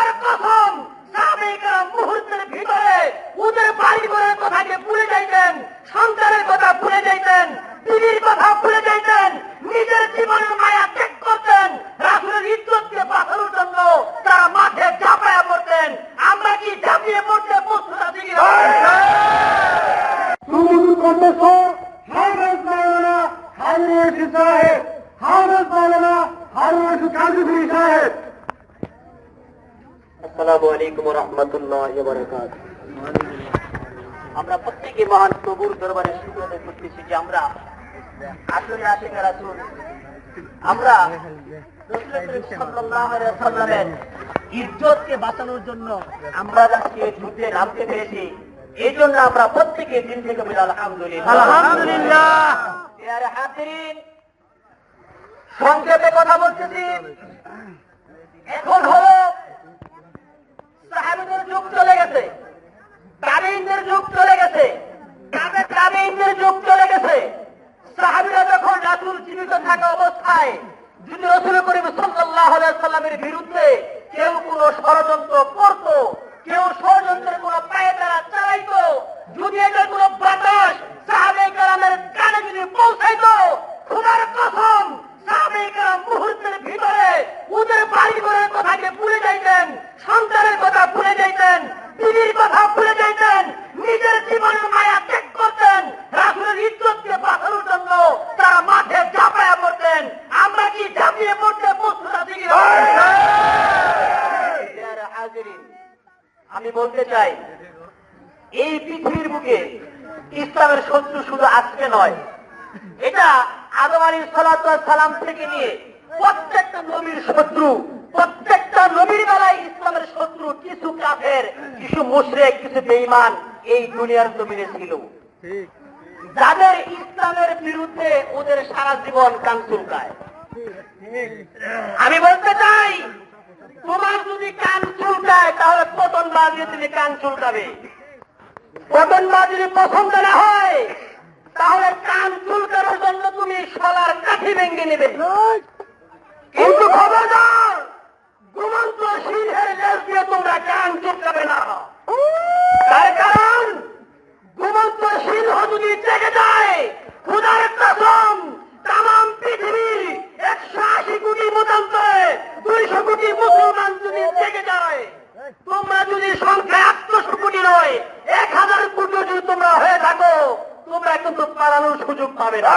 খোদার কসম সাহাবায়ে মুহূর্তের ভিতরে ওদের বাড়ি ঘরের কথাকে ভুলে যাইতেন সন্তানের কথা ভুলে যাইতেন দিদির কথা ভুলে যাইতেন নিজের জীবনের মায়া ত্যাগ করতেন রাসুলের ইজ্জতকে বাঁচানোর জন্য তারা মাঠে ঝাঁপায়া পড়তেন। আমরা কি ঝাঁপিয়ে পড়তে প্রস্তুত আছি আসসালামু আলাইকুম রহমতুল্লাহ আমরা প্রত্যেকে মহান প্রভুর দরবারে করতেছি যে আমরা আসলে রাসুল। আমরা ইজ্জতকে বাঁচানোর জন্য আমরা আজকে যুদ্ধে নামতে পেরেছি। এই জন্য আমরা প্রত্যেকে দিন থেকে বলি আলহামদুলিল্লাহ। আলহামদুলিল্লাহ। সংক্ষেপে কথা বলতেছি। এখন হলো সাহাবিদের যুগ চলে গেছে তাবেইনদের যুগ চলে গেছে তাবে তাবেইনদের যুগ চলে গেছে সাহাবিরা যখন রাসূল জীবিত থাকা অবস্থায় যদি রসুল করিম সাল্লাল্লাহু আলাইহি সাল্লামের বিরুদ্ধে কেউ কোনো ষড়যন্ত্র করত কেউ ষড়যন্ত্রের কোনো পায়ে তারা চালাইতো যদি এটা কোনো বাতাস সাহাবে কারামের কানে যদি পৌঁছাইতো খোদার কসম সাহাবে কারাম মুহূর্তের ভিতরে ওদের বাড়ি ঘরের কথাকে ভুলে যাইতেন সন্তানের কথা ভুলে যাইতেন দিদির কথা ভুলে যাইতেন নিজের জীবনের মায়া ত্যাগ করতেন রাসুলের ইজ্জতকে বাঁচানোর জন্য তারা মাঠে ঝাঁপায়া পড়তেন আমরা কি ঝাঁপিয়ে পড়তে প্রস্তুত আছি কি? পেয়ারা হাজিরিন, আমি বলতে চাই এই পৃথিবীর বুকে ইসলামের শত্রু শুধু আজকে নয় এটা আদম আলী সালাম থেকে নিয়ে প্রত্যেকটা নবীর শত্রু প্রত্যেকটা নবীর বেলায় ইসলামের শত্রু কিছু কাফের কিছু মুশরেক কিছু বেঈমান এই দুনিয়ার জমিনে ছিল। যাদের ইসলামের বিরুদ্ধে ওদের সারা জীবন কান চুলকায়। আমি বলতে চাই তোমার যদি কান চুলকায় তাহলে পতন বাজিয়ে তুমি কান চুলকাবে পতন বাজিয়ে পছন্দ না হয়, তাহলে কান চুলকানোর জন্য তুমি সলার কাঠি ভেঙে নেবে। কিন্তু খবরদার সিংহের দিয়ে তোমরা কান চুলকাবে না। তার কারণ সিংহ যদি জেগে যায়, খুদার কসম তাম পৃথিবীর একশো আশি কোটি মতান্তরে দুইশো কোটি মুসলমান যদি জেগে যায় তোমরা যদি সংখ্যায় আটশো কোটি নয় এক হাজার কোটি যদি তোমরা হয়ে থাকো তোমরা কিন্তু পালানোর না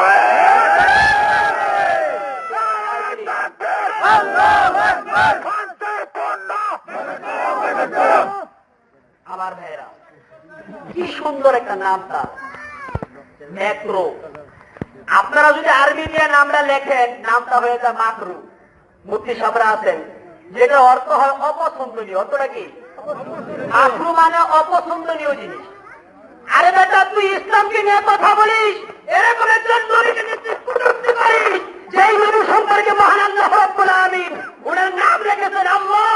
আমার ভাইয়েরা, কি সুন্দর একটা নাম তার। ম্যাক্রো। আপনারা যদি আরবি দিয়ে নামটা লেখেন, নামটা হয়ে যায় মাকরু। মুক্তি সাবরা আছেন যেটা অর্থ হয় অপছন্দনীয়। অর্থটা কি? মাকরু মানে অপছন্দনীয় জিনিস। আরে বেটা, তুই ইসলামকে নিয়ে কথা বলিস? এরকম একজন নবীকে নিয়ে তুই যেই নবী সম্পর্কে মহান আল্লাহ রাব্বুল আলামিন ওনার নাম রেখেছেন আল্লাহ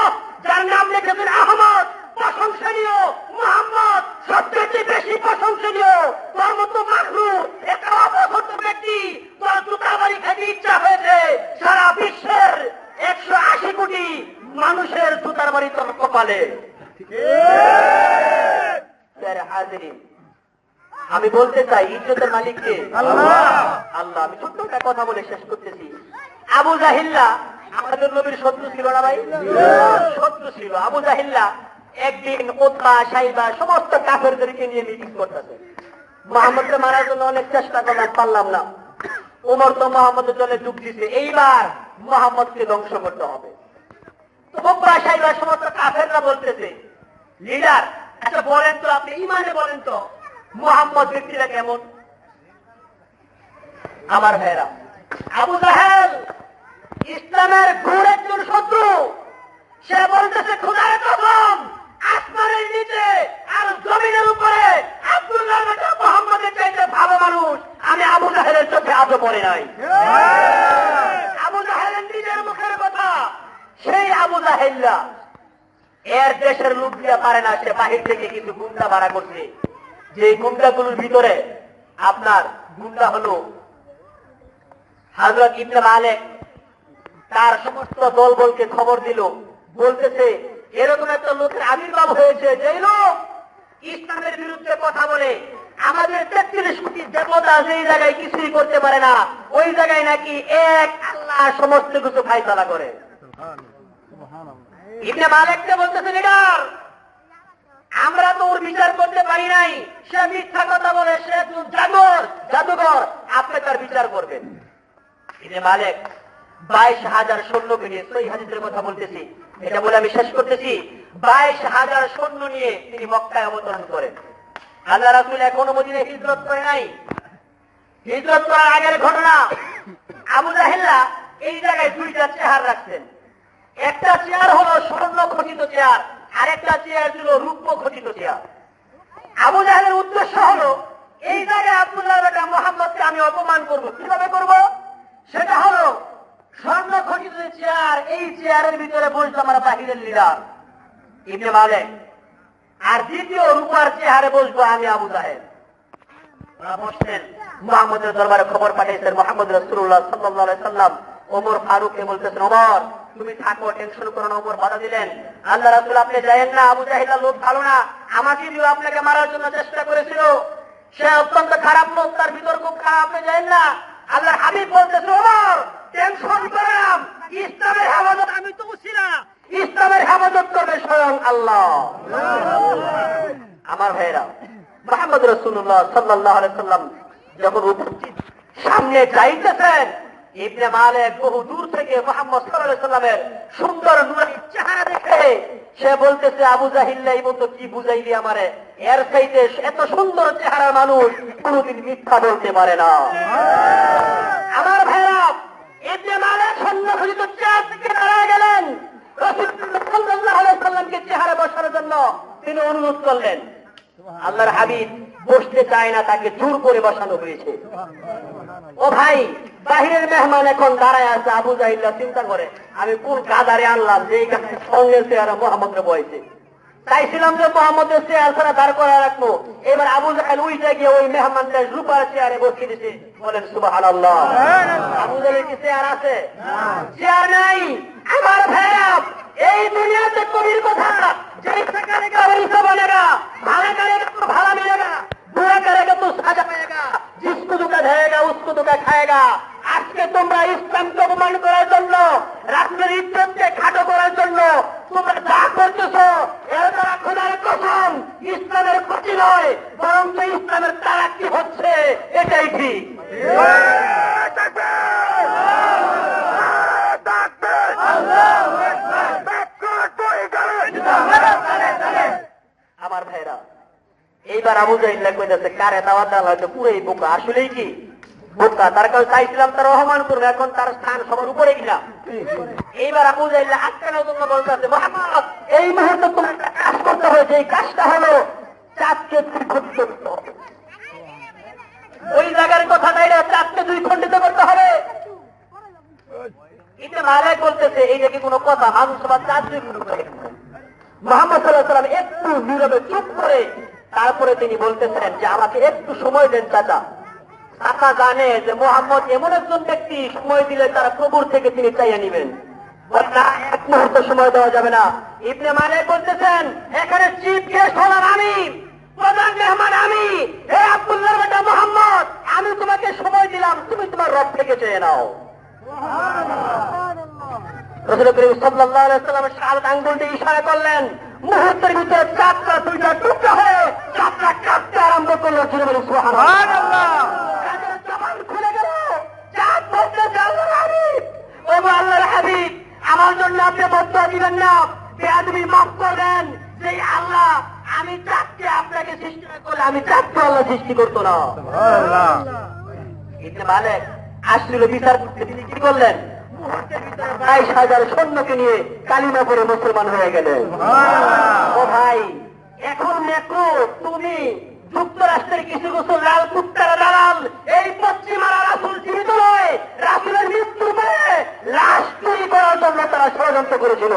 যার নাম রেখেছেন আহমদ প্রশংসনীয় মোহাম্মদ সবচেয়ে বেশি প্রশংসনীয় তোর মতো মাখলু একটা অপছন্দ ব্যক্তি তোর জুতাবাড়ি খেতে ইচ্ছা হয়েছে। সারা বিশ্বের একশো আশি কোটি মানুষের জুতার বাড়ি তোর কপালে। হাজিরিন, আমি বলতে চাই ইজ্জতের মালিককে। আল্লাহ। আল্লাহ আমি ছোট্ট একটা কথা বলে শেষ করতেছি। আবু জাহিল্লা আমাদের নবীর শত্রু ছিল না ভাই? শত্রু ছিল। আবু জাহিল্লা একদিন ওতবা সাইবা সমস্ত কাফেরদেরকে নিয়ে মিটিং করতেছে। মোহাম্মদকে মারার জন্য অনেক চেষ্টা করলাম পারলাম না। উমর তো মোহাম্মদের জন্য যোগ দিছে। এইবার মোহাম্মদকে ধ্বংস করতে হবে। ওতবা সাইবা সমস্ত কাফেররা বলতেছে লিডার আচ্ছা বলেন তো আপনি ইমানে বলেন তো। মোহাম্মদ ব্যক্তিরা কেমন? আমার ভাইরা আবু জাহেল ইসলামের ঘোর একজন শত্রু। সে বলতেছে খুদার কসম আসমানের নিচে আর জমিনের উপরে আব্দুল্লাহ মোহাম্মদের চাইতে ভালো মানুষ আমি আবু জাহেলের চোখে আজও পড়ে নাই। আবু জাহেলের নিজের মুখের কথা সেই আবু জাহেল্লা এর দেশের লোক দিয়া পারে না সে বাহির থেকে কিন্তু গুন্ডা ভাড়া করছে। যে গুন্ডাগুলোর ভিতরে আপনার গুন্ডা হলো হাজরত ইবনে মালিক তার সমস্ত দলবলকে খবর দিল বলতেছে এরকম একটা লোকের আবির্ভাব হয়েছে যেই লোক ইসলামের বিরুদ্ধে কথা বলে আমাদের তেত্রিশ কোটি দেবতা যেই জায়গায় কিছুই করতে পারে না ওই জায়গায় নাকি এক আল্লাহ সমস্ত কিছু ফাইসলা করে। ইবনে মালিককে বলতেছে লিডার আমরা তো ওর বিচার করতে পারি নাই। সে মিথ্যা কথা বলে, সে জাদুর জাদুঘর। আপনি তার বিচার করবেন। ইবনে মালিক বাইশ হাজার সৈন্যকে নিয়ে সই হাজিদের কথা বলতেছি। এটা বলে আমি শেষ করতেছি। বাইশ হাজার সৈন্য নিয়ে তিনি মক্কায় অবতরণ করেন। আল্লাহ রাসুল এখনও মদিনে হিজরত করে নাই। হিজরত করার আগের ঘটনা, আবু জাহেল্লা এই জায়গায় দুইটা চেহার রাখছেন। একটা চেয়ার হলো স্বর্ণ খচিত চেয়ার। আর একটা চেয়ার ছিল রূপ ঘটিত চেয়ার। আবু জাহেলের উদ্দেশ্য হলো, এই জায়গায় আব্দুল্লাহ বেটা মোহাম্মদকে আমি অপমান করব। কীভাবে করব? সেটা হলো স্বর্ণ খচিত চেয়ার, এই চেয়ারের ভিতরে বসল আমার বাহিরের লিডার ইবনে মালিক আর দ্বিতীয় রূপার চেহারে বসবো আমি আবু বসছেন মোহাম্মদের দরবারে খবর পাঠিয়েছেন মোহাম্মদ রসুল্লাহ সাল্লাহ সাল্লাম, ওমর ফারুককে বলতেছেন, ওমর তুমি থাকো টেনশন করো না ওমর বাধা দিলেন। আল্লাহ রাসুল আপনি যায়েন না, আবু জাহিল্লা লোক ভালো না। আমাকে দিয়েও আপনাকে মারার জন্য চেষ্টা করেছিল। সে অত্যন্ত খারাপ লোক, তার ভিতর খুব খারাপ, আপনি যায়েন না? আল্লাহ হাবিব বলতেছে, ওমর টেনশন করলাম ইসলামের হেফাজত আমি তো বুঝছি না। ইসলামের হেফাজত করবে স্বয়ং আল্লাহ। আমার ভাইরা মোহাম্মদ রসুল্লাহ সাল্লাহ সাল্লাম যখন উপস্থিত, সামনে যাইতেছেন ইবনে মালিক বহু দূর থেকে মোহাম্মদ সাল্লামের সুন্দর নুরানি চেহারা দেখে সে বলতেছে, আবু জাহিল্লা এই মতো কি বুঝাইলি আমারে? এর চাইতে এত সুন্দর চেহারার মানুষ কোনোদিন মিথ্যা বলতে পারে না। আমার ভাইরা, ইবনে মালিক সন্ন্যাসিত চেয়ার থেকে দাঁড়ায় গেলেন। সাল্লাল্লাহু সাল্লামকে চেহারা বসানোর জন্য তিনি অনুরোধ করলেন। আল্লাহর হাবিব বসতে চায় না, তাকে জোর করে বসানো হয়েছে। ও ভাই, বাহিরের মেহমান এখন দাঁড়ায় আছে, আবু জাহিল্লা চিন্তা করে, আমি কোন কাদারে আনলাম যে এখানে স্বর্ণের চেহারা মোহাম্মদরে বয়েছে চাইছিলাম যে মোহাম্মদের চেয়ার ছাড়া দাঁড় করে রাখব। এবার আবু জাহেল উইটা গিয়ে ওই মেহমানটা রূপার চেয়ারে বসিয়ে দিচ্ছে বলেন সুবাহ আল্লাহ আবু জাহেলের কি চেয়ার আছে? চেয়ার নাই। আমার ভাইরা এই দুনিয়াতে কবির কথা যে থাকা লেগা ভালো মিলে না बुरा करेगा तो साजा पाएगा जिसको धोखा देगा उसको धोखा खाएगा আজকে তোমরা ইসলামকে অপমান করার জন্য রাষ্ট্রের ইজ্জতকে খাটো করার জন্য তোমরা যা করতেছো এর দ্বারা খোদার কসম ইসলামের ক্ষতি নয় এইবার আবু জাহিল্লা কইতেছে, কারে দাওয়াত দেওয়া হয়তো পুরোই বোকা। আসলেই কি? বোকা। তার কাছে চাইছিলাম তার রহমান করবে এখন তার স্থান সবার উপরে কিনা। এইবার আবু জাহিল্লা আটকানোর জন্য বলতেছে মোহাম্মদ এই মুহূর্তে তোমার একটা কাজ করতে হয়েছে এই কাজটা হলো, চাঁদকে দুই খণ্ডিত করতে ওই জায়গার কথাটাই না চাঁদকে দুই খণ্ডিত করতে হবে। এটা মালায় বলতেছে এইটা কি কোনো কথা? মানুষ সবার চাঁদ দুই খণ্ডিত মোহাম্মদ সাল্লাহ সাল্লাম একটু নীরবে চুপ করে তারপরে তিনি বলতেছেন যে, আমাকে একটু সময় দেন, চাচা। চাচা জানে যে, মোহাম্মদ এমন একজন ব্যক্তি, সময় দিলে তারা প্রভুর থেকে তিনি চাইয়ে নিবেন। এক মুহূর্ত সময় দেওয়া যাবে না। ইবনে মানে বলতেছেন, এখানে চিফ গেস্ট হলাম আমি। প্রধান মেহমান আমি। হে আব্দুল্লাহ বেটা মোহাম্মদ, আমি তোমাকে সময় দিলাম, তুমি তোমার রব থেকে চেয়ে নাও। রসুল করিম সাল্লাল্লাহু আলাইহি সাল্লামের শাহাদাত আঙ্গুল দিয়ে ইশারা করলেন। মুহূর্তের ভিতরে চারটা দুইটা টুকরা হয়ে চারটা কাঁপতে আরম্ভ করল জুড়ে বলে সুবহানাল্লাহ তাদের জবান খুলে গেল চাঁদ বলতে আল্লাহর হাবিব ও গো আল্লাহর হাবিব আমার জন্য আপনি বদ্ধ দিবেন না। বেয়াদবি মাফ করবেন। যে আল্লাহ আমি চাঁদকে আপনাকে সৃষ্টি করলে আমি চাঁদকে আল্লাহ সৃষ্টি করতো না। ইবনে মালিক আসছিল বিচার করতে তিনি কি করলেন? বাইশ হাজার সৈন্যকে নিয়ে কালিমা পরে মুসলমান হয়ে গেলেন। ও ভাই এখন তুমি যুক্তরাষ্ট্রের কিছু কিছু লাল কুত্তারা দালাল। এই পশ্চিমারা রাসুল জীবিত নয়, রাসুলের মৃত্যু পরে লাশ চুরি করার জন্য তারা ষড়যন্ত্র করেছিল।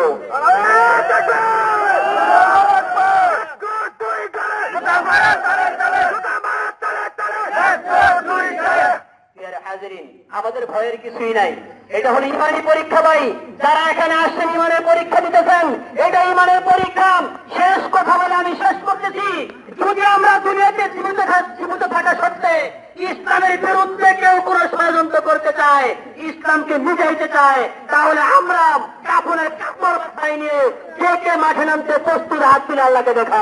আমাদের ভয়ের কিছুই নাই। এটা হলো ইমানি পরীক্ষা ভাই। যারা এখানে আসছেন, ইমানের পরীক্ষা দিতেছেন, এটা ইমানের পরীক্ষা। শেষ কথা বলে আমি শেষ করতেছি যদি আমরা দুনিয়াতে জীবিত থাক- জীবিত থাকা সত্ত্বে ইসলামের বিরুদ্ধে কেউ কোনো ষড়যন্ত্র করতে চায় ইসলামকে বুঝাইতে চায় তাহলে আমরা কাপড়ের কাপড় মাথায় নিয়ে কে কে মাঠে নামতে প্রস্তুত হাত তুলে আল্লাহকে দেখা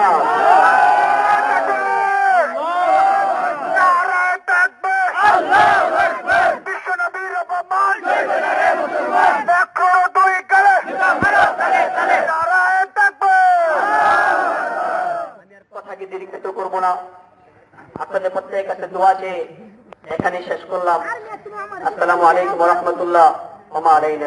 আপনাদের প্রত্যেকের কাছে দোয়া চেয়ে এখানে শেষ করলাম। আসসালামু আলাইকুম রহমতুল্লাহ ওমা আলাইন